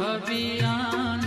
भविया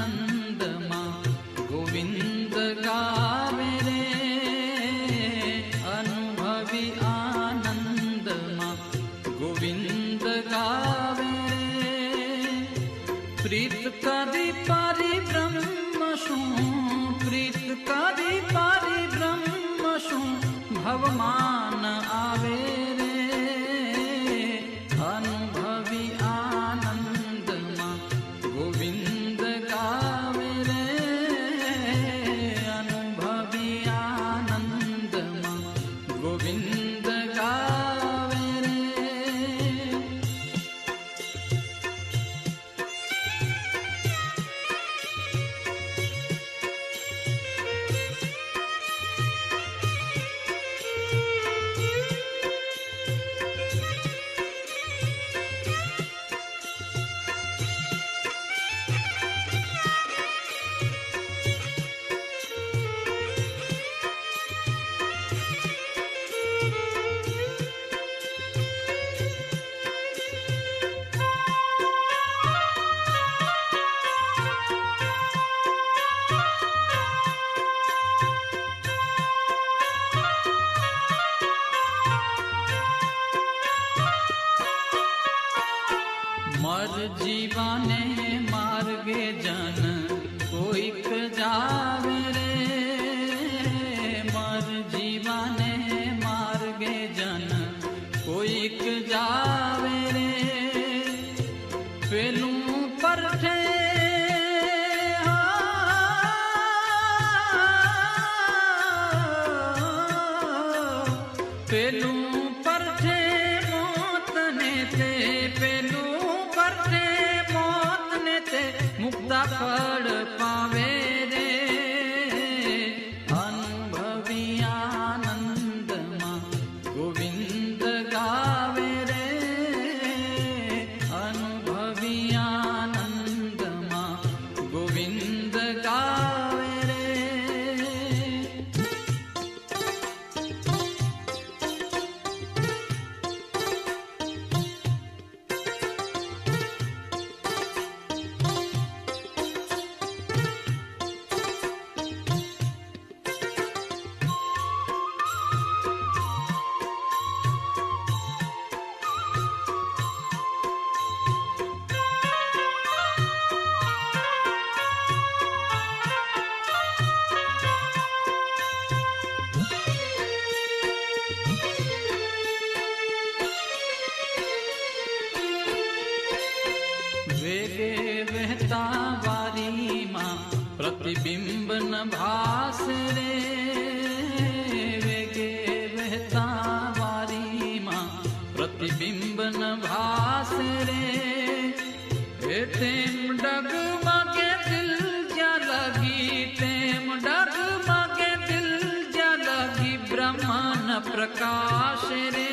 suffer. प्रकाश रे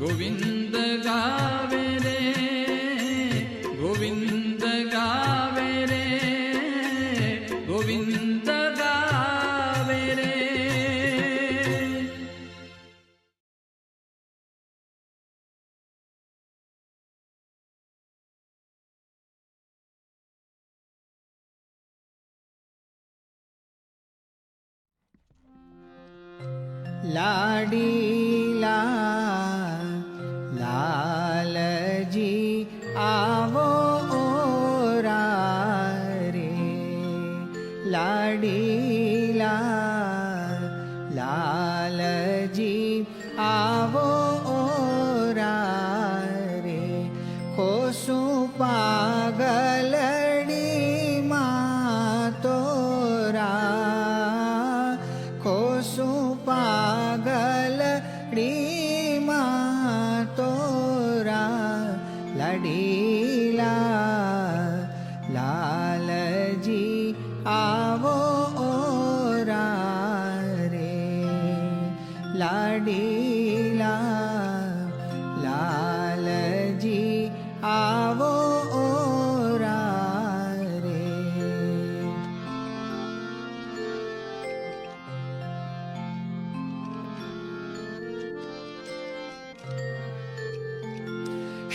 गोविन्द लाल जी आवो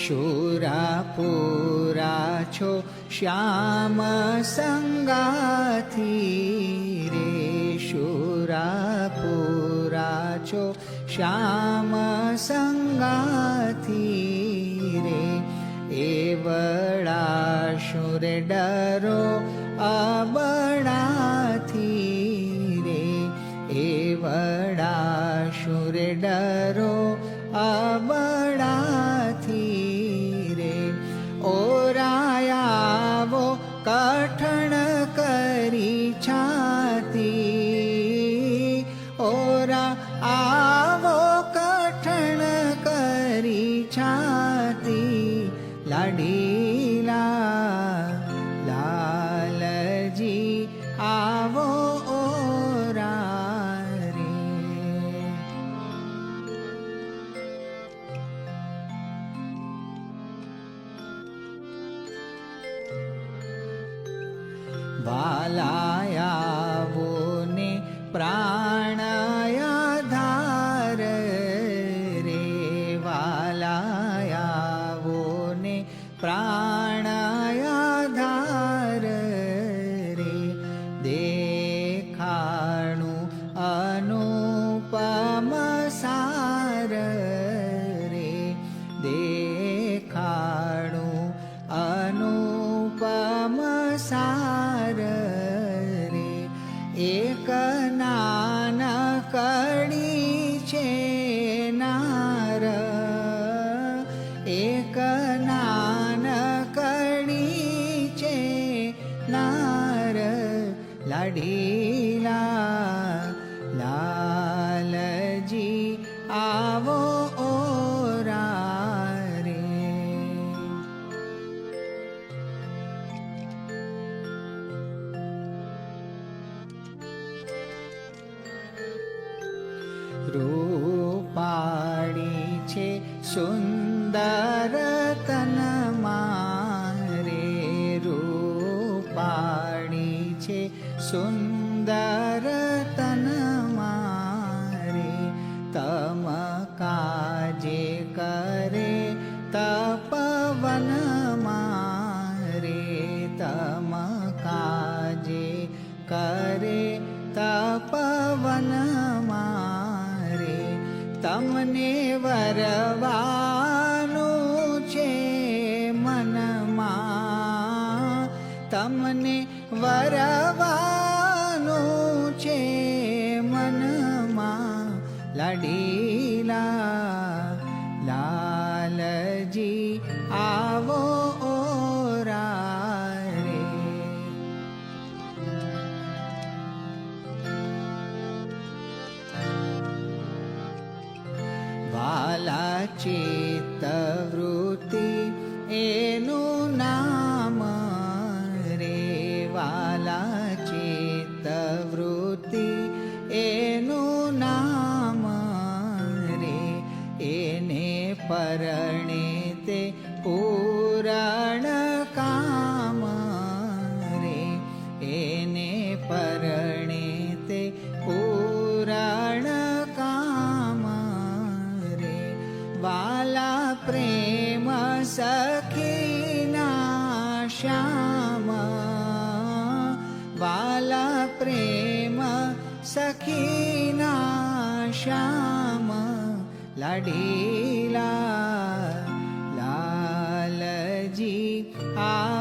શૂરા પૂરા છો, શ્યામ સંગાથી રે. શૂરા પૂરા છો, શ્યામ સંગાથી રે. એવડા શુર ડરો અબડાથી રે. એવડા શુર ડરો અબડા काठण লা एकनानकणीचे नार लढी माला प्रेम सखीना श्याम। बालाप्रेम सखीना श्याम। लडीला लाली आ